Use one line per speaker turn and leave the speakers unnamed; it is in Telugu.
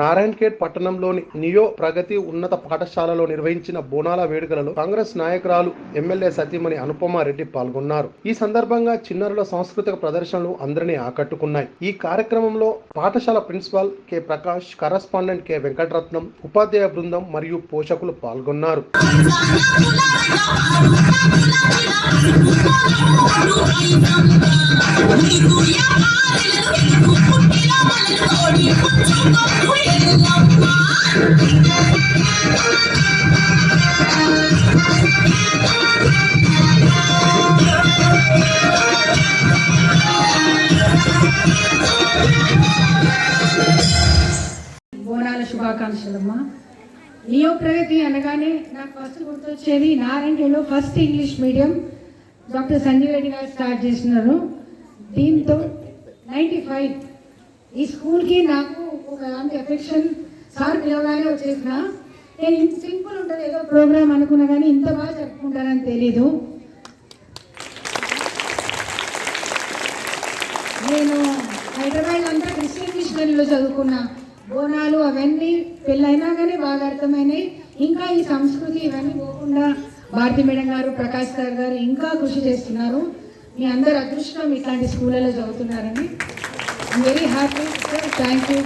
నారాయణఖేడ్ పట్టణంలోని నియో ప్రగతి ఉన్నత పాఠశాలలో నిర్వహించిన బోనాల వేడుకలలో కాంగ్రెస్ నాయకురాలు ఎమ్మెల్యే సతీమణి అనుపమారెడ్డి పాల్గొన్నారు. ఈ సందర్భంగా చిన్నారుల సాంస్కృతిక ప్రదర్శనలు అందరినీ ఆకట్టుకున్నాయి. ఈ కార్యక్రమంలో పాఠశాల principal K Prakash correspondent K Venkataratnam ఉపాధ్యాయ బృందం మరియు పోషకులు పాల్గొన్నారు.
బోనాల శుభాకాంక్షలమ్మా. నియో ప్రగతి అనగానే నాకు ఫస్ట్ గుర్తొచ్చేది నారాయణలో first English medium doctor Sanjay Reddy garu start చేసినారు. దీంతో నైంటీ ఫైవ్ ఈ స్కూల్కి నాకు ఒక అలాంటి ఎఫెక్షన్ సార్ పిలవగానే వచ్చేసిన. నేను ఇంత సింపుల్ ఉంటుంది ఏదో ప్రోగ్రామ్ అనుకున్నా కానీ ఇంత బాగా చెప్పుకుంటారని తెలీదు. నేను హైదరాబాద్ అంతా క్రిస్టియన్ మిషనరీలో చదువుకున్నా. బోనాలు అవన్నీ పెళ్ళైనా కానీ బాగా అర్థమైనాయి. ఇంకా ఈ సంస్కృతి ఇవన్నీ పోకుండా భారతి మేడం గారు ప్రకాష్ సార్ గారు ఇంకా కృషి చేస్తున్నారు. మీ అందరు అదృష్టం ఇట్లాంటి స్కూళ్ళలో చదువుతున్నారని. Very happy sir thank you